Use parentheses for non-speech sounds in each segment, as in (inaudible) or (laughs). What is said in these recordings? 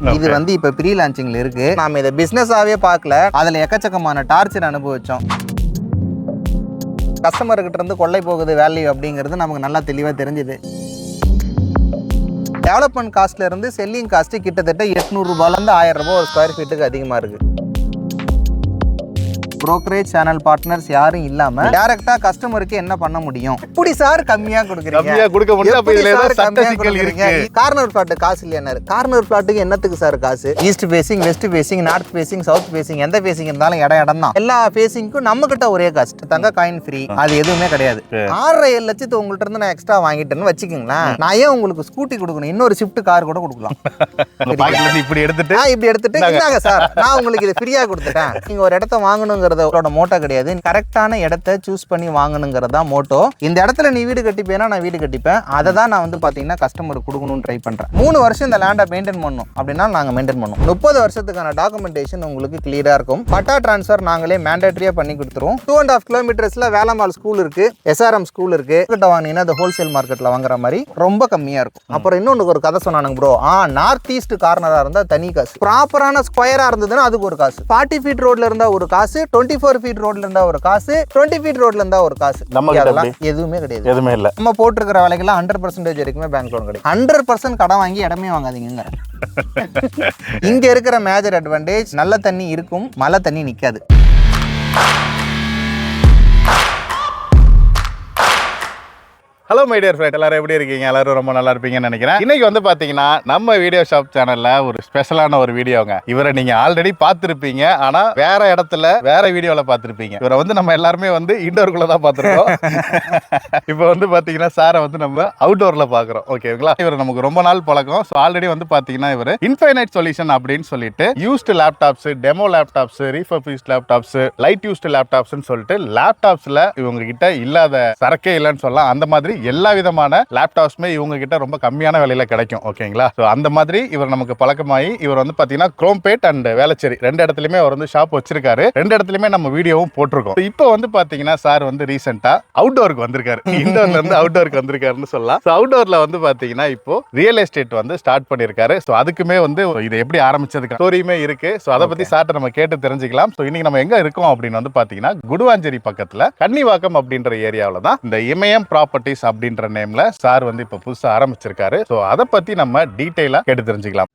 இது வந்து இப்ப ப்ரீ லான்ச்சிங்ல இருக்கு. நாம இதை பிசினஸாவே பார்க்கல. அதுல எக்கச்சக்கமான டார்ச்சர் அனுபவிச்சோம். கஸ்டமர்கிட்ட இருந்து கொள்ளை போகுது வேல்யூ அப்படிங்கிறது நமக்கு நல்லா தெளிவா தெரிஞ்சுது. டெவலப்மெண்ட் காஸ்ட்ல இருந்து செல்லிங் காஸ்ட் கிட்டத்தட்ட எட்நூறு ரூபாயில இருந்து ஆயிரம் ரூபாய் ஒரு ஸ்கொயர் ஃபீட்டுக்கு அதிகமா இருக்கு. Brokerage சேனல் பார்ட்னர்ஸ் யாரும் இல்லாம டைரக்டா கஸ்டமருக்கு என்ன பண்ண முடியும்? எப்படி சார் கம்மியா கொடுக்குறீங்க. கம்மியா கொடுக்க முடியல அப்ப இதுல ஏதோ சட்ட சிக்கல் இருக்கு. கார்னர் பிளாட் காசு இல்லையா கார்னர் பிளாட்டுக்கு என்னத்துக்கு சார் காசு? East facing west facing north facing south facing எந்த ஃபேசிங் இருந்தாலும் இடம் இடம் தான். எல்லா ஃபேசிங்க்கும் நம்ம கிட்ட ஒரே காஸ்ட் தங்க காயின் ஃப்ரீ அது எதுவுமே கிடையாது. ஆறரை ஏழு லட்சத்து உங்கள்ட்ட இருந்து நான் எக்ஸ்ட்ரா வாங்கிட்டேன்னு வச்சுக்கோங்களேன். நான் ஏன் உங்களுக்கு ஸ்கூட்டி கொடுக்கணும்? இன்னொரு ஷிஃப்ட் கார் கூட கொடுக்கலாம். (laughs) இப்படி எடுத்துட்டு இப்படி எடுத்துட்டு சார். நான் உங்களுக்கு இது ஃப்ரீயா கொடுத்துட்டேன். நீங்க ஒரு இடத்த வாங்கணுங்கிறத உங்களோட மோட்டோ கிடையாது. கரெக்டான இடத்த சூஸ் பண்ணி வாங்கணுங்கிறது தான் மோட்டோ. இந்த இடத்துல நீ வீடு கட்டிப்பேனா நான் வீடு கட்டிப்பேன். அதை தான் நான் வந்து பாத்தீங்கன்னா கஸ்டமருக்கு கொடுக்கணும்னு ட்ரை பண்றேன். மூணு வருஷம் இந்த லேண்டை மெயின்டைன் பண்ணணும். அப்படின்னா நாங்க மெயின்டைன் பண்ணுவோம். முப்பது வருஷத்துக்கான டாக்குமெண்டேஷன் உங்களுக்கு கிளியரா இருக்கும். பட்டா டிரான்ஸ்ஃபர் நாங்களே மேண்டேட்டரியா பண்ணி கொடுத்துருவோம். டூ அண்ட் ஆஃப் கிலோமீட்டர்ஸ்ல வேலம்மாள் ஸ்கூல் இருக்கு. எஸ்ஆர்எம் ஸ்கூல் இருக்கு. கிட்ட வாங்கினீங்கன்னா அந்த ஹோல்சேல் மார்க்கெட்ல வாங்குற மாதிரி ரொம்ப கம்மியா இருக்கும். அப்புறம் இன்னொன்று ஒரு கதை சொன்னானுங்க ப்ரோ ஆ நார்த் ஈஸ்ட் கார்னரா இருந்தா தனி காசு. ப்ராப்பரான ஸ்கொயரா இருந்ததுன்னா அதுக்கு ஒரு காசு. ஃபார்ட்டி ஃபீட் ரோட்ல இருந்தா ஒரு காசு. டுவெண்ட்டி ஃபோர் ஃபீட் ரோட்ல இருந்தா ஒரு காசு டுவெண்ட்டி ஃபீட் ரோட்ல இருந்தா ஒரு காசு. நம்ம அதெல்லாம் எதுவுமே கிடையாது. எதுவுமே இல்ல. நம்ம போட்டிருக்கிற வேலைக்கெல்லாம் ஹண்ட்ரட் பர்சன்டேஜ் வரைக்குமே பேங்க் லோன் கிடைக்கும். ஹண்ட்ரட் பர்சன்ட் கடன் வாங்கி இடமே வாங்காதீங்க (laughs) இங்க இருக்கிற மேஜர் அட்வான்டேஜ் நல்ல தண்ணி இருக்கும் மழை தண்ணி நிக்காது. ஹலோ மை டியர் ஃப்ரெண்ட் எல்லாரும் எப்படி இருக்கீங்க? எல்லாரும் ரொம்ப நல்லா இருப்பீங்கன்னு நினைக்கிறேன். இன்னைக்கு வந்து பாத்தீங்கன்னா நம்ம வீடியோ ஷாப் சேனல்ல ஒரு ஸ்பெஷலான ஒரு வீடியோங்க இவரை நீங்க ஆல்ரெடி பார்த்துருப்பீங்க. ஆனா வேற இடத்துல வேற வீடியோல பார்த்துருப்பீங்க. இவரை வந்து நம்ம எல்லாருமே வந்து இன்டோருக்குள்ள தான் பார்த்துருக்கோம். (laughs) இப்போ வந்து பாத்தீங்கன்னா சாரை வந்து நம்ம அவுட்டோர்ல பாக்குறோம் ஓகேங்களா இவர் நமக்கு ரொம்ப நாள் பழக்கம். ஸோ ஆல்ரெடி வந்து பாத்தீங்கன்னா இவர் இன்ஃபைனைட் சொல்யூஷன் அப்படின்னு சொல்லிட்டு used laptops demo laptops refurbished laptops light used லேப்டாப்ஸ்னு சொல்லிட்டு லேப்டாப்ஸ்ல இவங்க கிட்ட இல்லாத சரக்கே இல்லைன்னு சொல்லலாம். அந்த மாதிரி எல்லா விதமான லேப்டாப்ஸுமே இவங்க கிட்ட ரொம்ப கம்மியான விலையில கிடைக்கும் ஓகேங்களா? ஸோ அந்த மாதிரி இவர் நமக்கு பழக்கமாகி இவர் வந்து பாத்தீங்கன்னா குரோம்பேட் அண்ட் வேளச்சேரி ரெண்டு இடத்துலயுமே அவர் வந்து ஷாப் வச்சிருக்காரு. ரெண்டு இடத்துலயுமே நம்ம வீடியோவும் போட்டிருக்கோம். இப்போ வந்து பாத்தீங்கன்னா சார் வந்து ரீசெண்டா அவுட்டோருக்கு வந்திருக்காரு. (laughs) இண்டோர்ல இருந்து அவுட்டோருக்கு வந்திருக்காருன்னு சொல்லலாம். ஸோ அவுட்டோர்ல வந்து பாத்தீங்கன்னா இப்போ ரியல் எஸ்டேட் வந்து ஸ்டார்ட் பண்ணியிருக்காரு ஸோ அதுக்குமே வந்து இது எப்படி ஆரம்பிச்சதுக்கு ஸ்டோரியுமே இருக்கு. ஸோ அதை பத்தி சார்ட்ட நம்ம கேட்டு தெரிஞ்சுக்கலாம். ஸோ இன்னைக்கு நம்ம எங்க இருக்கோம் அப்படின்னு வந்து பாத்தீங்கன்னா குடுவாஞ்சேரி பக்கத்துல கன்னிவாக்கம் அப்படின்ற ஏரியாவில் தான் இந்த இமயம் ப்ராப்பர்ட்டிஸ் அப்படின்ற நேம்ல சார் வந்து இப்போ புதுசா ஆரம்பிச்சிருக்காரு. ஸோ அதை பத்தி நம்ம டீட்டெயிலா கேட்டு தெரிஞ்சுக்கலாம்.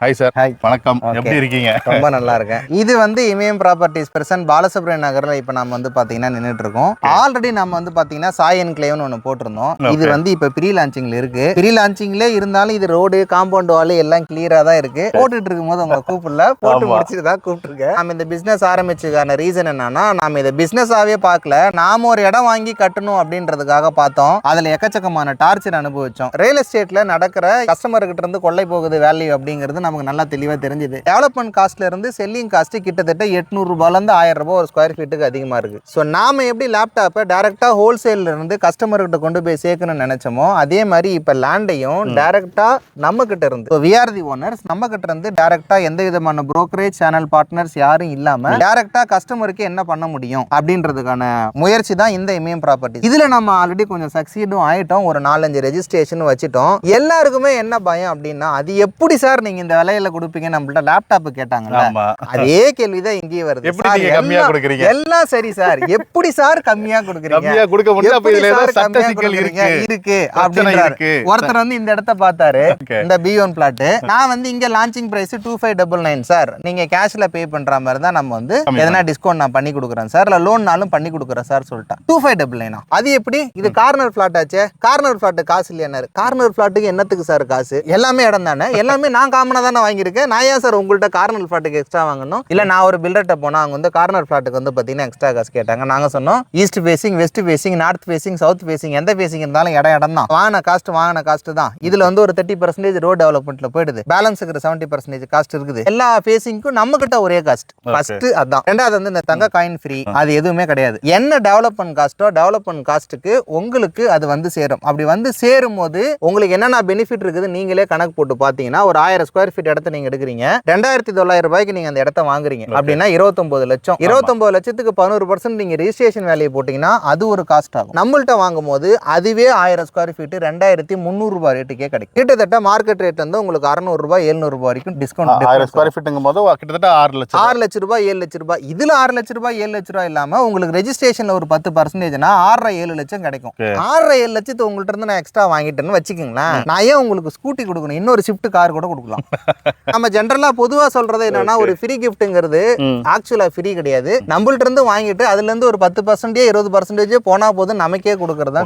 Hi sir Hi. வணக்கம். எப்படி இருக்கீங்க? ரொம்ப நல்லா இருக்கேன் இது வந்து இமயம் ப்ராப்பர்ட்டிஸ் பிரசன்ட் பாலசுப்ரமணிய நகர்ல இப்ப நம்ம வந்து பாத்தீங்கன்னா நின்னுட்டு இருக்கோம் ஆல்ரெடி நம்ம வந்து பாத்தீங்கன்னா சாயன் கிளேவ்னு ஒன்று போட்டிருந்தோம். இது. வந்து இப்ப ப்ரீ லான்ச்சிங்ல இருக்கு. ப்ரீ லான்ச்சிங்ல இருந்தாலும் இது ரோடு காம்பவுண்ட் வால் எல்லாம் கிளியரா தான் இருக்கு. போட்டுட்டு இருக்கும்போது உங்களை கூப்பிடல. போட்டு. முடிச்சுட்டு தான் கூப்பிட்டுருக்கேன். நம்ம இந்த பிசினஸ் ஆரம்பிச்சதுக்கான ரீசன் என்னன்னா நாம இதை பிசினஸாவே பார்க்கல. நாம ஒரு இடம் வாங்கி கட்டணும் அப்படின்றதுக்காக பார்த்தோம். அதுல எக்கச்சக்கமான டார்ச்சர் அனுபவிச்சோம். ரியல் எஸ்டேட்ல நடக்கிற கஸ்டமர் கிட்ட இருந்து கொள்ளை போகுது வேல்யூ அப்படிங்கிறது நமக்கு நல்லா தெளிவா தெரிஞ்சுது. டெவலப்மெண்ட் காஸ்ட்ல இருந்து செல்லிங் காஸ்ட் கிட்டத்தட்ட எட்நூறு ரூபாயில இருந்து ஆயிரம் ரூபாய் ஒரு ஸ்கொயர் ஃபீட்டுக்கு அதிகமா இருக்கு. ஸோ நாம எப்படி லேப்டாப்பை டைரக்டா ஹோல்சேல்ல இருந்து கஸ்டமர் கிட்ட கொண்டு போய் சேர்க்கணும்னு நினைச்சோமோ அதே மாதிரி இப்ப லேண்டையும் டைரக்டா நம்ம கிட்ட இருந்து. வி ஆர் தி ஓனர்ஸ் நம்ம கிட்ட இருந்து டைரக்டா எந்த விதமான brokerage சேனல் பார்ட்னர்ஸ் யாரும் இல்லாம டைரக்டா கஸ்டமருக்கு என்ன பண்ண முடியும் அப்படின்றதுக்கான முயற்சி தான் இந்த இமயம் ப்ராப்பர்ட்டி இதுல நம்ம ஆல்ரெடி கொஞ்சம் சக்சீடும் ஆயிட்டோம். ஒரு நாலஞ்சு ரெஜிஸ்ட்ரேஷன் வச்சுட்டோம். எல்லாருக்குமே என்ன பயம் அப்படின்னா அது எப்படி சார் நீங்க இந்த விலையில கொடுப்பீங்க நம்மள்ட்ட லேப்டாப் கேட்டாங்கல்ல. ஆமா. அதே கேள்விதான் இங்கேயும் வருது. எப்படி நீங்க கம்மியா கொடுக்குறீங்க? எல்லாம் சரி சார். எப்படி சார் கம்மியா கொடுக்குறீங்க? கம்மியா கொடுக்க முடியல அப்ப எப்படி இதுல ஏதோ சார் சட்ட கம்மியா சிக்கல் கொடுக்குறீங்க? இருக்கு. இருக்கு அப்படின்றாரு. ஒருத்தர் வந்து இந்த இடத்த பார்த்தாரு. இந்த பி ஒன் பிளாட் நான் வந்து இங்க launching price two five double nine sir. நீங்க கேஷ்ல பே பண்ற மாதிரி தான் நம்ம வந்து எதனா டிஸ்கவுண்ட் நான் பண்ணி கொடுக்குறேன் சார். இல்ல லோன்னாலும் பண்ணி கொடுக்குறேன் சார் சொல்லிட்டேன் டூ ஃபைவ் டபுள் நைனா அது எப்படி? இது கார்னர் பிளாட் ஆச்சே? கார்னர் பிளாட் காசு இல்லையாரு கார்னர் பிளாட்டுக்கு என்னத்துக்கு சார் காசு? எல்லாமே இடம் தானே? எல்லாமே நான் காமனா தானே வாங்கியிருக்கேன் நான் ஏன் சார் உங்கள்ட்ட கார்னர் பிளாட்டுக்கு எக்ஸ்ட்ரா வாங்கணும்? இல்ல நான் ஒரு பில்டர்ட்ட போனா அவங்க வந்து கார்னர் பிளாட்டுக்கு வந்து பாத்தீங்கன்னா எக்ஸ்ட்ரா காசு கேட்டாங்க. நாங்க சொன்னோம் east facing west facing north facing south facing எந்த ஃபேசிங் இருந்தாலும் இடம் இடம் தான். வாங்கின காஸ்ட் வாங்கின காஸ்ட் தான். இதுல வந்து ஒரு தேர்ட்டி பர்சன்டேஜ் ரோட் டெவலப்மெண்ட்ல போயிடுது. பேலன்ஸ் இருக்கிற செவன்ட்டி பர்சன்டேஜ் காஸ்ட் இருக்குது. எல்லா ஃபேசிங்க்கும் நம்ம கிட்ட ஒரே காஸ்ட் ஃபர்ஸ்ட் அதான். ரெண்டாவது வந்து இந்த தங்க காயின் ஃப்ரீ அது எதுவுமே கிடையாது. என்ன டெவலப்மெண்ட் காஸ்ட்டோ டெவலப்மெண்ட் காஸ்ட்டுக்கு உங்களுக்கு அது வந்து சேரும். அப்படி வந்து சேரும் போது உங்களுக்கு என்னென்ன பெனிஃபிட் இருக்குது நீங்களே கணக்கு போட்டு பார்த்தீங்கன்னா ஒரு ஆயிரம் ஸ்கொயர் ஃபீட் இடத்த நீங்க எடுக்கிறீங்க. ரெண்டாயிரத்தி தொள்ளாயிரம் ரூபாய்க்கு நீங்க அந்த இடத்த வாங்குறீங்க. அப்படின்னா இருபத்தொன்பது லட்சம். இருபத்தொன்பது லட்சத்துக்கு பதினோரு பர்சன்ட் நீங்க ரிஜிஸ்ட்ரேஷன் வேலையை போட்டீங்கன்னா அது ஒரு காஸ்ட் ஆகும். நம்மள்ட்ட வாங்கும் போது அதுவே ஆயிரம் ஸ்கொயர் ஃபீட் ரெண்டாயிரத்தி முந்நூறு ரூபாய் ரேட்டுக்கே கிடைக்கும். கிட்டத்தட்ட மார்க்கெட் ரேட் வந்து உங்களுக்கு அறுநூறு ரூபாய் எழுநூறு ரூபாய் வரைக்கும் ஆயிரம் டிஸ்கவுண்ட் ஸ்கொயர் ஃபீட்டுங்கும் போது கிட்டத்தட்ட ஆறு லட்சம் ஆறு லட்ச ரூபாய் ஏழு லட்ச ரூபாய். இதுல ஆறு லட்ச ரூபாய் ஏழு லட்ச ரூபாய் இல்லாம உங்களுக்கு ரெஜிஸ்ட்ரேஷன்ல ஒரு பத்து பர்சன்டேஜ்னா ஆறரை ஏழு லட்சம் கிடைக்கும். ஆறரை ஏழு லட்சத்து உங்கள்ட்ட இருந்து நான் எக்ஸ்ட்ரா வாங்கிட்டேன்னு வச்சுக்கோங்களேன். நான் ஏன் உங்களுக்கு ஸ்கூட்டி கொடுக்கணும்? இன்னொரு ஷிஃப்ட் கார் கூட கொடுக்கலாம். (laughs) நம்ம ஜென்ரலா பொதுவா சொல்றது என்னன்னா ஒரு ஃப்ரீ கிஃப்ட்டுங்கிறது ம். ஆக்சுவலா ஃப்ரீ கிடையாது. நம்மள்ட்ட இருந்து வாங்கிட்டு அதுல இருந்து ஒரு பத்து பர்சன்டேஜ் இருபது பர்சன்டேஜ் போனா போதும் நமக்கே கொடுக்கறதா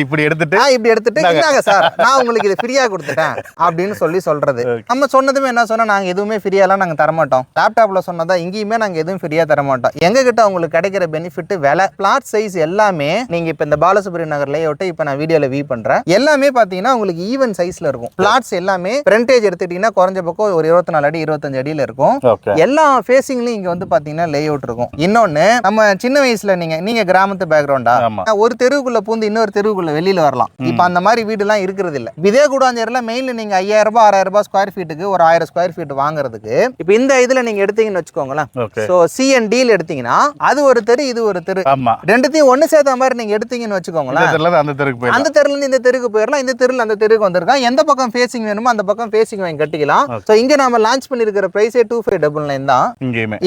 இப்படி எடுத்துட்டு? இப்படி எடுத்துட்டு இந்தாங்க. சார் நான் உங்களுக்கு இது ஃப்ரீயா கொடுத்துட்டேன் அப்படின்னு சொல்லி சொல்றது. நம்ம சொன்னதுமே என்ன சொன்னா நாங்க எதுவுமே ஃப்ரீயாலாம் நாங்க தரமாட்டோம். லேப்டாப்ல சொன்னதா இங்கேயுமே நாங்க எதுவும் ஃப்ரீயா தரமாட்டோம். எங்க கிட்ட உங்களுக்கு கிடைக்கிற பெனிஃபிட் விலை பிளாட் சைஸ் எல்லாமே நீங்க இப்ப இந்த பாலசுப்ரமணிய நகர் லேஅவுட் இப்ப நான் வீடியோல வியூ பண்றேன். எல்லாமே பாத்தீங்கன்னா உங்களுக்கு ஈவன் சைஸ்ல இருக்கும். பிளாட்ஸ் எல்லாமே ஃப்ரண்டேஜ் எடுத்துட்டீங்கன்னா குறைஞ்ச பக்கம் ஒரு இருபத்தி நாலு அடி இருபத்தஞ்சு அடியில இருக்கும். எல்லா ஃபேஸிங்லயும் இங்க வந்து பாத்தீங்கன்னா லே அவுட் இருக்கும். இன்னொன்னு நம்ம சின்ன வயசுல நீங்க நீங்க கிராமத்து பேக்ரவுண்டா ஒரு தெருவுக்குள்ள பூந்து இன்னொரு தெருவுக்குள்ள வெளியில வரலாம். இப்ப அந்த மாதிரி வீடு எல்லாம் இருக்கிறது இல்ல இதே கூடாஞ்சேரியில மெயின்ல நீங்க ஐயாயிரம் ரூபாய் ஆறாயிரம் ரூபாய் ஸ்கொயர் ஃபீட்டுக்கு ஒரு ஆயிரம் ஸ்கொயர் ஃபீட் வாங்குறதுக்கு இப்ப இந்த இதுல நீங்க எடுத்தீங்கன்னு வச்சுக்கோங்களேன். Okay so C and deal எடுத்தீங்கன்னா அது ஒரு தெரு இது ஒரு தெரு. ரெண்டுத்தையும் ஒண்ணு சேர்த்த மாதிரி நீங்க எடுத்தீங்கன்னு வச்சுக்கோங்களேன். அந்த தெருக்கு அந்த தெருல இருந்து இந்த தெருக்கு போயிடலாம். இந்த தெருல அந்த தெருக்கு வந்திருக்கான் எந்த பக்கம் ஃபேசிங் வேணுமோ அந்த பக்கம் ஃபேசிங் வாங்கி கட்டிக்கலாம். ஸோ இங்க நம்ம லான்ச் பண்ணிருக்கிற பிரைஸே டூ ஃபைவ் டபுள் நைன் தான்.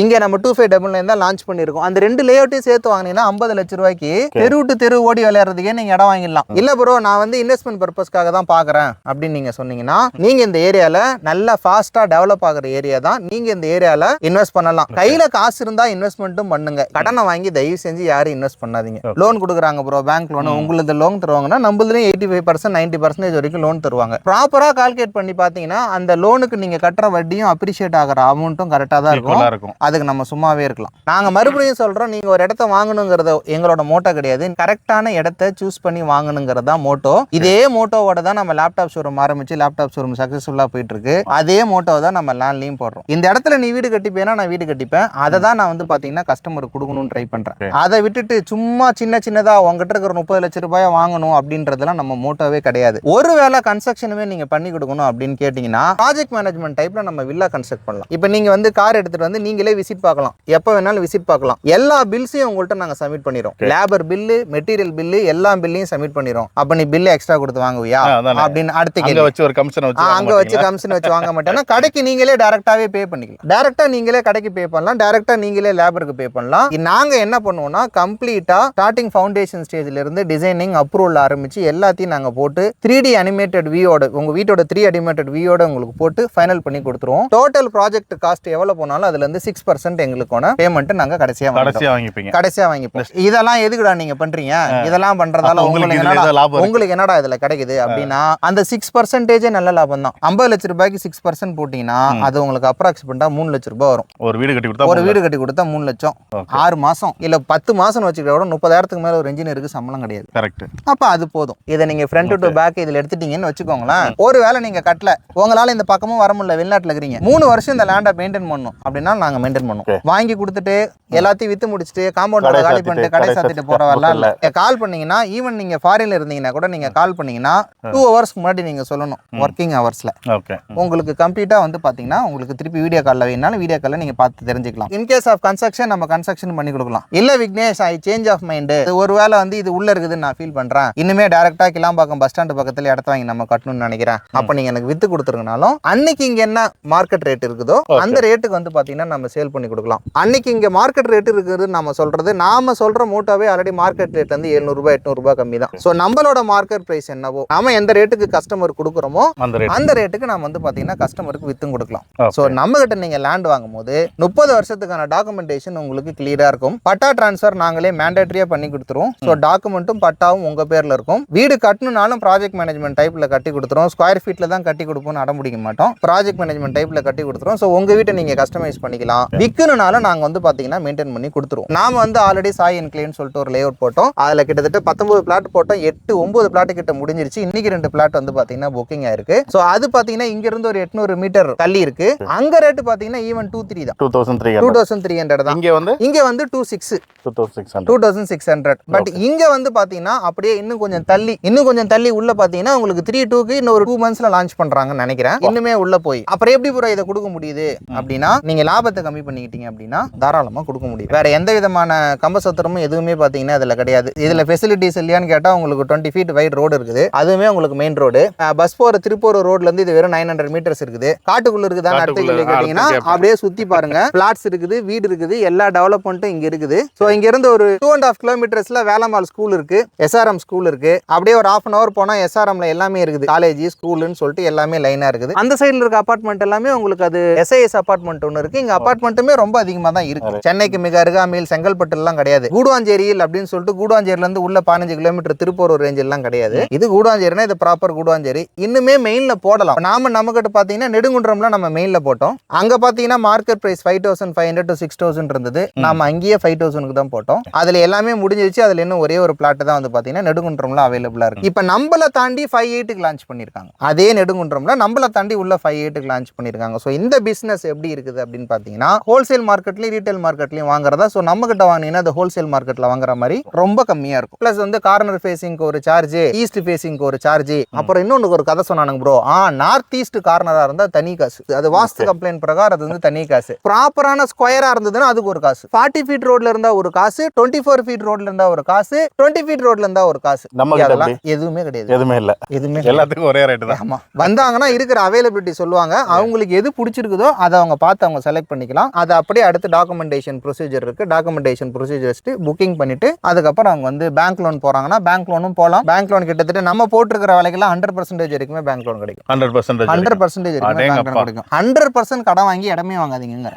இங்க நம்ம டூ ஃபைவ் டபுள் நைன் தான் லான்ச் பண்ணிருக்கோம். அந்த ரெண்டு லேஅவுட்டையும் சேர்த்து வாங்கினீங்கன்னா ஐம்பது லட்ச ரூபாய்க்கு தெரு விட்டு தெரு ஓடி விளையாடுறதுக்கே நீங்க இடம் வாங்கிடலாம். இல்ல ப்ரோ நான் வந்து இன்வெஸ்ட்மெண்ட் பர்பஸ்க்காக தான் பாக்குறேன் அப்படின்னு நீங்க சொன்னீங்கன்னா நீங்க இந்த ஏரியால நல்லா ஃபாஸ்டா டெவலப் ஆகுற ஏரியா தான் நீங்க இந்த ஏரியால இன்வெஸ்ட் பண்ணலாம். கையில காசு இருந்தா இன்வெஸ்ட்மெண்ட்டும் பண்ணுங்க. கடனை வாங்கி தயவு செஞ்சு யாரும் இன்வெஸ்ட் பண்ணாதீங்க. லோன் கொடுக்குறாங்க ப்ரோ பேங்க் லோன் உங்களுக்கு லோன் தருவாங்கன்னா நம்மளதுலயும் eighty five percent ninety percentage வரைக்கும் லோன் தருவாங்க. ப்ராப்பரா கால்குலேட் பண்ணி பாத்தீங்கன்னா அந்த லோனுக்கு நீங்க கட்டுற வட்டியும் அப்ரிஷியேட் ஆகிற அமௌண்ட்டும் கரெக்டா தான் இருக்கும். இருக்கும். அதுக்கு நம்ம சும்மாவே இருக்கலாம். நாங்க மறுபடியும் சொல்றோம் நீங்க ஒரு இடத்த வாங்கணுங்கிறத எங்களோட மோட்டோ கிடையாது. கரெக்டான இடத்த சூஸ் பண்ணி வாங்கணுங்கிறது தான் மோட்டோ இதே மோட்டோவோட தான் நம்ம லேப்டாப் ஷோரூம் ஆரம்பிச்சு லேப்டாப் ஷோரூம் சக்சஸ்ஃபுல்லா போயிட்டு இருக்கு. அதே மோட்டோ தான் நம்ம லேண்ட்லயும் போடுறோம். இந்த இடத்துல நீ வீடு கட்டிப்பேனா நான் வீடு கட்டிப்பேன். அதை தான் நான் வந்து பாத்தீங்கன்னா கஸ்டமருக்கு கொடுக்கணும்னு ட்ரை பண்றேன். அதை விட்டுட்டு சும்மா சின்ன சின்னதா உங்ககிட்ட இருக்கிற முப்பது லட்ச ரூபாயை வாங்கணும் அப்படின்றதெல்லாம் நம்ம மோட்டோவே கிடையாது. ஒருவேளை கன்ஸ்ட்ரக்ஷனுமே நீங்க பண்ணி கொடுக்கணும் அப்படின்னு கேட்டீங்கன்னா ப்ராஜெக்ட் மேனேஜ்மெண்ட் டைப்ல நம்ம வில்லா கன்ஸ்ட்ரக்ட் பண்ணலாம். இப்போ நீங்க வந்து கார் எடுத்துட்டு வந்து நீங்களே விசிட் பார்க்கலாம். எப்போ வேணாலும் விசிட் பார்க்கலாம். எல்லா பில்ஸையும் உங்கள்கிட்ட நாங்க சப்மிட் பண்ணிடுறோம். லேபர் பில்லு மெட்டீரியல் பில்லு எல்லா பில்லையும் சப்மிட் பண்ணிடுறோம். அப்ப நீ பில்லு எக்ஸ்ட்ரா கொடுத்து வாங்குவியா. அப்படின்னு அடுத்த அங்க வச்சு ஒரு கமிஷன் வச்சு அங்க வச்சு? கமிஷன் வச்சு வாங்க மாட்டேன்னா கடைக்கு நீங்களே டைரக்டாவே பே பண்ணிக்கலாம். டைரக்டா நீங்களே கடைக்கு பே பண்ணலாம். டைரக்டா நீங்களே லேபருக்கு பே பண்ணலாம். இ- நாங்க என்ன பண்ணுவோம்னா கம்ப்ளீட்டா ஸ்டார்டிங் ஃபவுண்டேஷன் ஸ்டேஜ்ல இருந்து டிசைனிங் அப்ரூவல் ஆரம்பிச்சு எல்லாத்தையும் நாங்க போட்டு த்ரீ டி அனிமேட்டட் வியோட உங்க வீட்டோட த்ரீ அனிமேட்டட் வியோட உங்களுக்கு போட்டு ஃபைனல் பண்ணி கொடுத்துருவோம். டோட்டல் ப்ராஜெக்ட் காஸ்ட் எவ்வளவு போனாலும் அதுல இருந்து சிக்ஸ் பர்சன்ட் எங்களுக்கான பேமெண்ட் நாங்க கடைசியா. கடைசியா வாங்கிப்பீங்க. கடைசியா வாங்கிப்போம். இதெல்லாம் எதுக்குடா நீங்க பண்றீங்க? இதெல்லாம் பண்றதால உங்களுக்கு உங்களுக்கு என்னடா. உங்களுக்கு இதுல கிடைக்குது அப்படின்னா அந்த சிக்ஸ் பர்சன்டேஜே நல்ல லாபம் தான். ஐம்பது லட்ச ரூபாய்க்கு சிக்ஸ் பர்சன்ட் போட்டீங்கன்னா அது உங்களுக்கு அப்ராக்சிமேட்டா மூணு லட்ச ரூபாய் வரும். ஒரு வீடு கட்டி கொடுத்தா ஒரு வீடு கட்டி கொடுத்தா மூணு லட்சம். ஆறு மாசம். இல்ல பத்து மாசம் வச்சுக்கிட்ட விட முப்பதாயிரத்துக்கு மேல ஒரு இன்ஜினியருக்கு சம்பளம் கிடையாது. கரெக்ட் அப்ப அது போதும். இதை நீங்க ஃப்ரண்ட் டு பேக் இதுல எடுத்துட்டீங்கன்னு வச்சுக்கோங்களேன். ஒரு வேளை நீங்க கட்டல. உங்களால இந்த பக்கமும் வர முடியல. வெளிநாட்டுல இருக்கிறீங்க. மூணு வருஷம் இந்த லேண்டை மெயின்டைன் பண்ணணும். அப்படின்னா நாங்க மெயின்டைன். பண்ணுவோம். வாங்கி கொடுத்துட்டு எல்லாத்தையும் வித்து முடிச்சுட்டு காம்பவுண்ட் காலி பண்ணிட்டு கடை சாத்திட்டு வரலாம் இல்ல. கால் பண்ணீங்கன்னா ஈவன் நீங்க ஃபாரின்ல இருந்தீங்கன்னா கூட நீங்க கால் பண்ணீங்கன்னா டூ ஹவர்ஸ்க்கு முன்னாடி நீங்க சொல்லணும் ஒர்க்கிங் ஹவர்ஸ்ல உங்களுக்கு கம்ப்ளீட்டா வந்து பாத்தீங்கன்னா உங்களுக்கு திருப்பி வீடியோ கால்ல வேணாலும் வீடியோ கால்ல நீங்க பார்த்து தெரிஞ்சுக்கலாம். இன் கேஸ் ஆஃப் கன்ஸ்ட்ரக்ஷன் நம்ம கன்ஸ்ட்ரக்ஷன் பண்ணி கொடுக்கலாம். இல்ல Vignesh I change of mind ஒருவேளை வந்து இது உள்ள இருக்குதுன்னு நான் ஃபீல் பண்றேன். இனிமே டேரக்டா கிளாம்பாக்கம் பஸ் ஸ்டாண்ட் பக்கத்துல இடத்த வாங்கி நம்ம கட்டணும்னு நினைக்கிறேன். அப்ப நீங்க எனக்கு வித்து கொடுத்துருங்கனாலும் அன்னைக்கு இங்க என்ன மார்க்கெட் ரேட் இருக்குதோ அந்த ரேட்டுக்கு வந்து பாத்தீங்கன்னா நம்ம சேல் பண்ணி கொடுக்கலாம். அன்னைக்கு இங்க மார்க்கெட் ரேட் இருக்குது நம்ம சொல்றது நாம சொல்ற மூட்டாவே ஆல்ரெடி மார்க்கெட் ரேட் வந்து 700 ரூபாய் எட்நூறு ரூபாய் கம்மி தான் ஸோ நம்மளோட மார்க்கெட் பிரைஸ் என்னவோ நாம எந்த ரேட்டுக்கு கஸ்டமர் கொடுக்குறோமோ அந்த ரேட் அந்த ரேட்டுக்கு நம்ம வந்து பாத்தீங்கன்னா கஸ்டமருக்கு வித்தும் கொடுக்கலாம். ஸோ நம்ம கிட்ட நீங்க லேண்ட் வாங்கும்போது முப்பது வருஷத்துக்கான டாக்குமெண்டேஷன் உங்களுக்கு கிளியரா இருக்கும். பட்டா டிரான்ஸ்ஃபர் நாங்களே மேண்டேட்டரியா பண்ணி கொடுத்துருவோம். ஸோ டாக்குமெண்ட்டும் பட்டாவும் உங்க பேர்ல இருக்கும். வீடு கட்டணும்னாலும் ப்ராஜெக்ட் மேனேஜ்மெண்ட் டைப்ல கட்டி கொடுத்துரும் ஸ்கொயர் ஃபீட்ல தான் கட்டி கொடுப்போம்னு அடம் பிடிக்க மாட்டோம். ப்ராஜெக்ட் மேனேஜ்மெண்ட் டைப்ல கட்டி கொடுத்துரும் ஸோ உங்க வீட்டை நீங்க கஸ்டமைஸ் பண்ணிக்கலாம். விற்கணும்னாலும் நாங்க வந்து பாத்தீங்கன்னா மெயின்டைன் பண்ணி கொடுத்துருவோம். நாம வந்து ஆல்ரெடி சாய் என்க்ளைன்னு சொல்லிட்டு ஒரு லேஅவுட் போட்டோம். அதுல கிட்டத்தட்ட பத்தொன்பது பிளாட் போட்டோம். எட்டு ஒன்பது பிளாட் கிட்ட முடிஞ்சிருச்சு. இன்னைக்கு ரெண்டு பிளாட் வந்து பாத்தீங்கன்னா புக்கிங் ஆயிருக்கு. ஸோ அது பாத்தீங்கன்னா இங்க இருந்து ஒரு எட்நூறு மீட்டர் தள்ளி இருக்கு. அங்க ரேட்டு பாத்தீங்கன்னா ஈவன் டூ த்ரீ தான். Two thousand three two thousand three hundred தான். இங்க வந்து? இங்க வந்து two six two thousand six hundred but இங்க வந்து பாத்தீங்கன்னா அப்படியே இன்னும் கொஞ்சம் தள்ளி இன்னும் கொஞ்சம் தள்ளி உள்ள பாத்தீங்கன்னா உங்களுக்கு த்ரீ டூக்கு இன்னும் ஒரு டூ மந்த்ஸ்ல லான்ச் பண்றாங்கன்னு நினைக்கிறேன். இன்னுமே உள்ள போய். அப்புறம் எப்படி ப்ரோ இதை கொடுக்க முடியுது? அப்படின்னா நீங்க லாபத்தை கம்மி பண்ணிக்கிட்டீங்க அப்படின்னா தாராளமா கொடுக்க முடியும். வேற எந்த விதமான கம்பசத்திரமும் எதுவுமே பாத்தீங்கன்னா இதுல கிடையாது. இதுல ஃபெசிலிட்டிஸ் இல்லையான்னு கேட்டா உங்களுக்கு டுவெண்ட்டி ஃபீட் வைட் ரோடு இருக்குது. அதுவுமே உங்களுக்கு மெயின் ரோடு பஸ் போற திருப்பூர் ரோட்ல இருந்து இது வெறும் நைன் ஹண்ட்ரட் மீட்டர்ஸ் இருக்குது. காட்டுக்குள்ள இருக்குதா அடுத்த கேள்வி கேட்டீங்கன்னா. அப்படியே சுத்தி பாருங்க. பிளாட்ஸ் இருக்குது வீடு இருக்குது எல்லா டெவலப்மெண்ட்டும் இங்க இருக்குது. ஸோ இங்க இருந்து ஒரு டூ அண்ட் ஆஃப் கிலோமீட்டர்ஸ்ல வேலம்மாள் ஸ்கூல் இருக்கு. எஸ்ஆர்எம் ஸ்கூல் இருக்கு. அப்படியே ஒரு ஆஃப் அன் அவர் போனா எஸ்ஆர்எம்ல எல்லாமே இருக்குது. காலேஜ் ஸ்கூல்னு சொல்லிட்டு எல்லாமே லைனா இருக்குது. அந்த சைடுல இருக்க அபார்ட்மெண்ட் எல்லாமே உங்களுக்கு அது எஸ்ஐஎஸ் அபார்ட்மெண்ட் ஒன்று இருக்கு. இங்க அபார்ட்மெண்ட்டுமே ரொம்ப அதிகமா தான் இருக்கு. சென்னைக்கு மிக அருகாமையில் செங்கல்பட்டு எல்லாம் கிடையாது. கூடுவாஞ்சேரியில் அப்படின்னு சொல்லிட்டு கூடுவாஞ்சேரியில இருந்து உள்ள பதினஞ்சு கிலோமீட்டர் திருப்பூர் ரேஞ்ச் எல்லாம் கிடையாது இது கூடுவாஞ்சேரினா இது ப்ராப்பர் கூடுவாஞ்சேரி. இன்னுமே மெயின்ல போடலாம். நாம நம்மகிட்ட பாத்தீங்கன்னா நெடுங்குன்றம்ல நம்ம மெயின்ல போட்டோம். அங்க பாத்தீங்கன்னா market price five thousand five hundred to six thousand இருந்தது. நாம அங்கேயே ஃபைவ் தௌசண்ட்க்கு தான் போட்டோம். அதுல எல்லாமே முடிஞ்சிருச்சு. அதுல இன்னும் ஒரே ஒரு பிளாட் தான் வந்து பாத்தீங்கன்னா நெடுங்குன்றம்ல அவைலபிளா இருக்கு. இப்ப நம்மள தாண்டி ஃபைவ் எயிட்டுக்கு லான்ச் பண்ணிருக்காங்க. அதே நெடுங்குன்றம்ல நம்மள தாண்டி உள்ள ஃபைவ் எயிட்டுக்கு லான்ச் பண்ணிருக்காங்க. ஸோ இந்த பிசினஸ் எப்படி இருக்குது அப்படின்னு பாத்தீங்கன்னா ஹோல்சேல் மார்க்கெட்லயும் ரீட்டைல் மார்க்கெட்லயும் வாங்குறதா ஸோ நம்ம கிட்ட வாங்கினீங்கன்னா அது ஹோல்சேல் மார்க்கெட்ல வாங்குற மாதிரி ரொம்ப கம்மியா இருக்கும். பிளஸ் வந்து கார்னர் ஃபேசிங்க்கு ஒரு சார்ஜ் ஈஸ்ட் ஃபேசிங்க்கு ஒரு சார்ஜ் அப்புறம் இன்னொன்று ஒரு கதை சொன்னானுங்க ப்ரோ ஆ நார்த் ஈஸ்ட் கார்னரா இருந்தா தனி காசு. அது வாஸ்து கம்ப்ளைண்ட் பிரகாரம் அது வந்து தனி காசு. ப்ராப்பரான ஸ்கொயரா இருந்ததுன்னா அதுக்கு ஒரு காசு. ஃபார்ட்டி ஃபீட் ரோட்ல இருந்தா ஒரு காசு டுவெண்ட்டி ஃபோர் ஃபீட் ரோட்ல இருந்தா ஒரு காசு டுவெண்ட்டி ஃபீட் ரோட்ல இருந்தா ஒரு காசு. நம்ம அதெல்லாம் எதுவுமே கிடையாது. எதுவுமே இல்ல. எதுவுமே. எல்லாத்துக்கும் ஒரே ரேட்டு தான். ஆமா. வந்தாங்கன்னா இருக்கிற அவைலபிலிட்டி சொல்லுவாங்க. அவங்களுக்கு எது பிடிச்சிருக்குதோ அதை அவங்க பார்த்து அவங்க செலக்ட் பண்ணிக்கலாம். அது அப்படியே அடுத்து டாக்குமெண்டேஷன் ப்ரொசீஜர் இருக்கு. டாக்குமெண்டேஷன் ப்ரொசீஜர்ஸ் புக்கிங் பண்ணிட்டு அதுக்கப்புறம் அவங்க வந்து பேங்க் லோன் போறாங்கன்னா பேங்க் லோனும் போகலாம் பேங்க் லோன் கிட்டத்தட்ட நம்ம போட்டிருக்கிற விலைக்கெல்லாம் ஹண்ட்ரட் பர்சன்டேஜ் வரைக்குமே பேங்க் லோன் கிடைக்கும். ஹண்ட்ரட் பர்சன்டேஜ் ஹண்ட்ரட் பர்சன்டேஜ் கிடைக்கும். ஹண்ட்ரட் பர்சன்ட் கடன் வாங்கி இடமே வாங்காதீங்க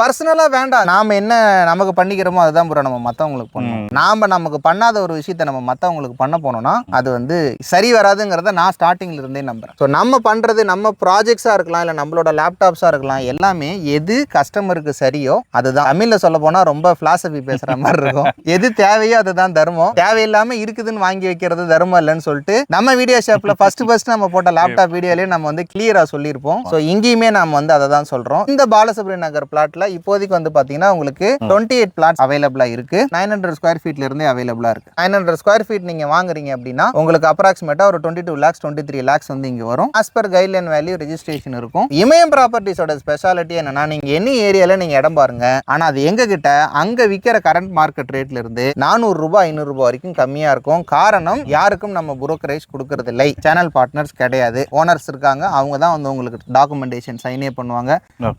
பர்சனலாக வேண்டாம் நாம என்ன நமக்கு பண்ணிக்கிறோமோ அதுதான் ப்ரோ நம்ம மற்றவங்களுக்கு பண்ணணும். நாம நமக்கு பண்ணாத ஒரு விஷயத்த நம்ம மற்றவங்களுக்கு பண்ண போனோம்னா அது வந்து சரி வராதுங்கிறத நான் ஸ்டார்டிங்ல இருந்தே நம்புறேன். ஸோ நம்ம பண்றது நம்ம ப்ராஜெக்ட்ஸாக இருக்கலாம் இல்லை நம்மளோட லேப்டாப்ஸாக இருக்கலாம் எல்லாமே எது கஸ்டமருக்கு சரியோ அதுதான். தமிழில் சொல்ல போனா ரொம்ப பிலாசபி பேசுற (laughs) மாதிரி இருக்கும். எது தேவையோ அதுதான் தர்மம். தேவையில்லாம இருக்குதுன்னு வாங்கி வைக்கிறது தர்மம் இல்லைன்னு சொல்லிட்டு நம்ம வீடியோ ஷாப்ல ஃபர்ஸ்ட் ஃபர்ஸ்ட் நம்ம போட்ட லேப்டாப் வீடியோலயே நம்ம வந்து கிளியரா சொல்லியிருப்போம். ஸோ இங்கேயுமே நம்ம வந்து அதை தான் சொல்றோம். இந்த பாலசுப்ரமணிய நகர் பிளாட்ல இப்போதைக்கு வந்து பாத்தீங்கன்னா உங்களுக்கு டுவெண்ட்டி எயிட் பிளாட்ஸ் அவைலபிளா இருக்கு. நைன் ஹண்ட்ரட் ஸ்கொயர் ஃபீட்ல இருந்தே அவைலபிளா இருக்கு. நைன் ஹண்ட்ரட் ஸ்கொயர் ஃபீட் நீங்க வாங்குறீங்க அப்படின்னா உங்களுக்கு அப்ராக்சிமேட்டா ஒரு twenty two lakhs twenty three lakhs வந்து இங்க வரும். As per guideline value registration இருக்கும். இமயம் ப்ராப்பர்ட்டிஸோட ஸ்பெஷாலிட்டி என்னன்னா நீங்க என்ன ஏரியால நீங்க இடம் பாருங்க. ஆனா அது எங்க கிட்ட அங்க விற்கிற கரண்ட் மார்க்கெட் ரேட்ல இருந்து நானூறு ரூபாய் ஐநூறு ரூபாய் வரைக்கும் கம்மியா இருக்கும். காரணம் யாருக்கும் நம்ம புரோக்கரேஜ் கொடுக்கறது இல்லை சேனல் பார்ட்னர்ஸ் கிடையாது. ஓனர்ஸ் இருக்காங்க. அவங்க தான் வந்து உங்களுக்கு டாக்குமெண்டேஷன் சைனே பண்ணுவாங்க.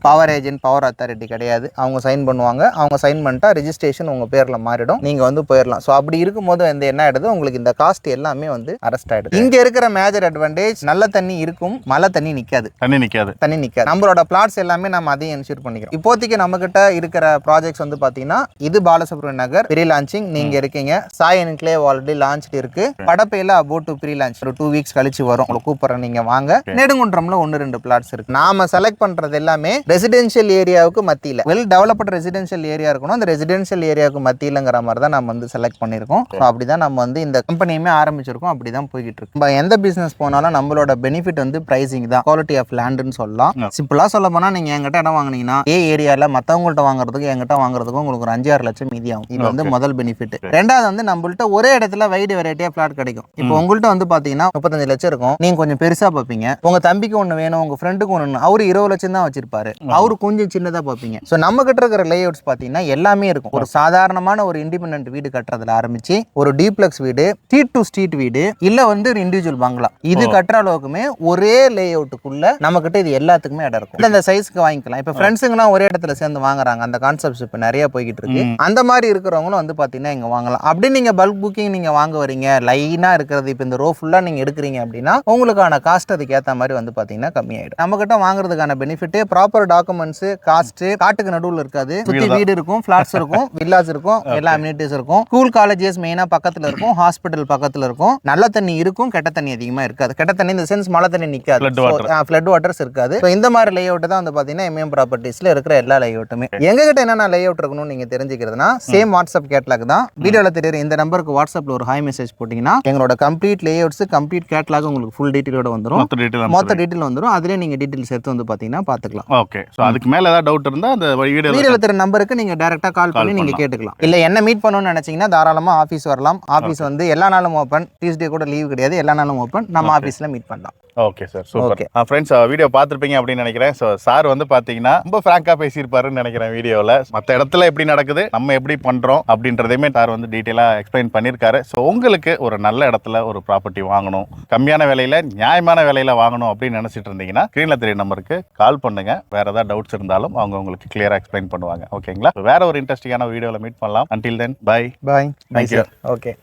பவர் ஏஜென்ட் பவர் அத்தாரிட்டி கிடையாது. அவங்க சைன் பண்ணுவாங்க. அவங்க சைன் பண்ணிட்டா ரெஜிஸ்ட்ரேஷன் உங்க பேர்ல மாறிடும். நீங்க வந்து போயிடலாம் ஸோ அப்படி இருக்கும்போது வந்து என்ன ஆயிடுது? உங்களுக்கு இந்த காஸ்ட் எல்லாமே வந்து அரெஸ்ட் ஆயிடுது. இங்க இருக்கிற மேஜர் அட்வான்டேஜ் நல்ல தண்ணி இருக்கும் மழை தண்ணி நிக்காது. தண்ணி நிக்காது. தண்ணி நிக்காது. நம்மளோட பிளாட்ஸ் எல்லாமே நம்ம அதையும் என்ஷூர் பண்ணிக்கிறோம். இப்போதைக்கு நம்ம கிட்ட இருக்கிற ப்ராஜெக்ட்ஸ் வந்து பாத்தீங்கன்னா இது பாலசுப்ரமணிய நகர் ப்ரீ லான்ச்சிங் நீங்க இருக்கீங்க. சாய் என்க்ளேவ் ஆல்ரெடி லான்ச் இருக்கு. படப்பையில அபவுட் டு ப்ரீ லான்ச் ஒரு டூ வீக்ஸ் கழிச்சு வரும். உங்களை கூப்பிடுறேன் நீங்க வாங்க. நெடுங்குன்றம்ல ஒன்று ரெண்டு பிளாட்ஸ் இருக்கு. நாம செலக்ட் பண்றது எல்லாமே ரெசிடென்ஷியல் ஏரியாவுக்கு மத்தியில. வெல் டெவலப்டு ரெசிடென்ஷியல் ஏரியா இருக்கணும். அந்த ரெசிடென்ஷியல் ஏரியாவுக்கு மத்தியிலங்கிற மாதிரி தான் நம்ம வந்து செலக்ட் பண்ணியிருக்கோம். ஸோ அப்படிதான் நம்ம வந்து இந்த கம்பெனியுமே ஆரம்பிச்சிருக்கோம். அப்படிதான் போய்கிட்டு இருக்கு நம்ம எந்த பிசினஸ் போனாலும் நம்மளோட பெனிஃபிட் வந்து பிரைசிங் தான். குவாலிட்டி ஆஃப் லேண்டுன்னு சொல்லலாம். Yeah. சிம்பிளா சொல்ல போனா நீங்க என்கிட்ட இடம் வாங்குனீங்கன்னா ஏ ஏரியால மத்தவங்கள்ட்ட வாங்குறதுக்கு என்கிட்ட வாங்குறதுக்கும் உங்களுக்கு ஒரு அஞ்சு ஆறு லட்சம் மீதி ஆகும். இது வந்து. முதல் பெனிஃபிட் ரெண்டாவது வந்து நம்மள்ட்ட ஒரே இடத்துல வைடு வெரைட்டியா பிளாட் கிடைக்கும். இப்போ உங்கள்ட்ட வந்து பாத்தீங்கன்னா முப்பத்தஞ்சு லட்சம் இருக்கும். நீங்க கொஞ்சம் பெருசா பார்ப்பீங்க. உங்க தம்பிக்கு ஒண்ணு வேணும் உங்க ஃப்ரெண்டுக்கு ஒண்ணு அவரு இருபது லட்சம் தான் வச்சிருப்பாரு. அவரு கொஞ்சம் சின்னதா பார்ப்பீங்க. ஸோ நம்ம கிட்ட இருக்கிற லேஅவுட்ஸ் பாத்தீங்கன்னா எல்லாமே இருக்கும். ஒரு சாதாரணமான ஒரு இண்டிபெண்டன்ட் வீடு கட்டுறதுல ஆரம்பிச்சு ஒரு டீப்ளெக்ஸ் வீடு ஸ்ட்ரீட் டு ஸ்ட்ரீட் வீடு இல்ல வந்து ஒரு இண்டிவிஜுவல் பங்களா இது கட்டுற அளவுக்குமே ஒரே லே அவுட்டுக்குள்ள நம்ம கிட்ட இது எல்லாத்துக்குமே இடம் இருக்கும். இந்த சைஸ்க்கு வாங்கிக்கலாம். இப்போ ஃப்ரெண்ட்ஸுங்கலாம் ஒரே இடத்துல சேர்ந்து வாங்குறாங்க. அந்த கான்செப்ட்ஸ் இப்போ நிறைய போய்கிட்டு இருக்கு. அந்த மாதிரி இருக்கிறவங்களும் வந்து பார்த்தீங்கன்னா இங்கே வாங்கலாம். அப்படி நீங்கள் பல்க் புக்கிங் நீங்கள் வாங்க வரீங்க லைனாக இருக்கிறது இப்போ இந்த ரோ ஃபுல்லாக நீங்கள் எடுக்கிறீங்க அப்படின்னா உங்களுக்கான காஸ்ட் அதுக்கு ஏற்ற மாதிரி வந்து பார்த்தீங்கன்னா கம்மியாயிடும். நம்மக்கிட்ட வாங்குறதுக்கான பெனிஃபிட் ப்ராப்பர் டாக்குமெண்ட்ஸ் காஸ்ட் காட்டுக்கு நடுவில் இருக்காது. சுற்றி வீடு இருக்கும் ஃப்ளாட்ஸ் இருக்கும் (laughs) வில்லாஸ் இருக்கும் எல்லா அம்யூனிட்டிஸ் இருக்கும். ஸ்கூல் காலேஜஸ் மெயினாக பக்கத்தில் இருக்கும் ஹாஸ்பிட்டல் பக்கத்தில் இருக்கும். நல்ல தண்ணி இருக்கும் கெட்ட தண்ணி அதிகமாக இருக்காது. கெட்ட தண்ணி இந்த சென்ஸ் மழை தண்ணி நிற்காது. ஃப்ளட் வாட்டர்ஸ் இருக்காது. ஸோ இந்த மாதிரி லே அவுட் தான் வந்து பார்த்தீங்கன்னா எம்எம் ப்ராப்பர்ட்டிஸில் இருக்கிற எல்லா லே அவுட்டுமே எங்ககிட்ட என்னென்ன லே அவுட் இருக்கணும்னு நீங்கள் தெரிஞ்சுக்கிறதுனா சேம் வாட்ஸ்அப் கேட்லாக் தான். வீடியோவில் தெரியுற இந்த நம்பருக்கு வாட்ஸ்அப்பில் ஒரு ஹாய் மெசேஜ் போட்டிங்கன்னா எங்களோட complete layouts complete catalogue உங்களுக்கு ஃபுல் டீட்டெயிலோட வந்துடும் மொத்த டீட்டெயில் மொத்த டீட்டெயில் வந்துடும் அதிலே நீங்கள் டீட்டெயில்ஸ் எடுத்து வந்து பார்த்தீங்கன்னா பார்த்துக்கலாம் ஓகே ஸோ அதுக்கு மேல ஏதாவது டவுட் இருந்தா அந்த வீடியோ வீடியோவில் நம்பருக்கு நீங்கள் டேரெக்டாக கால் பண்ணி நீங்கள். கேட்டுக்கலாம். இல்லை என்ன மீட் பண்ணணும்னு நினச்சிங்கன்னா தாராளமாக ஆஃபீஸ் வரலாம். ஆஃபீஸ் வந்து எல்லா நாளும் ஓப்பன் டியூஸ்டே கூட லீவ் கிடையாது. எல்லா நாளும் ஓப்பன் நம்ம ஆஃபீஸில் மீட் பண்ணலாம். Okay sir super. Friends video பார்த்துருப்பீங்க அப்படின்னு நினைக்கிறேன். ஸோ சார் வந்து பார்த்தீங்கன்னா ரொம்ப ஃப்ராங்காக பேசியிருப்பாருன்னு நினைக்கிறேன் வீடியோவில் மற்ற இடத்துல எப்படி நடக்குது நம்ம எப்படி பண்ணுறோம் அப்படின்றதையுமே சார் வந்து டீட்டெயிலாக எக்ஸ்பிளைன் பண்ணியிருக்காரு. ஸோ உங்களுக்கு ஒரு நல்ல இடத்துல ஒரு ப்ராப்பர்ட்டி வாங்கணும். கம்மியான விலையில நியாயமான விலையில வாங்கணும் அப்படின்னு நினைச்சிட்டு இருந்தீங்கன்னா ஸ்க்ரீனில் தெரிய நம்பருக்கு கால் பண்ணுங்க. வேற ஏதாவது டவுட்ஸ் இருந்தாலும் அவங்க உங்களுக்கு கிளியராக எக்ஸ்பிளைன் பண்ணுவாங்க. ஓகேங்களா வேற ஒரு இன்ட்ரெஸ்டிங்கான வீடியோவில் மீட் பண்ணலாம். Until then bye bye Thank you. Okay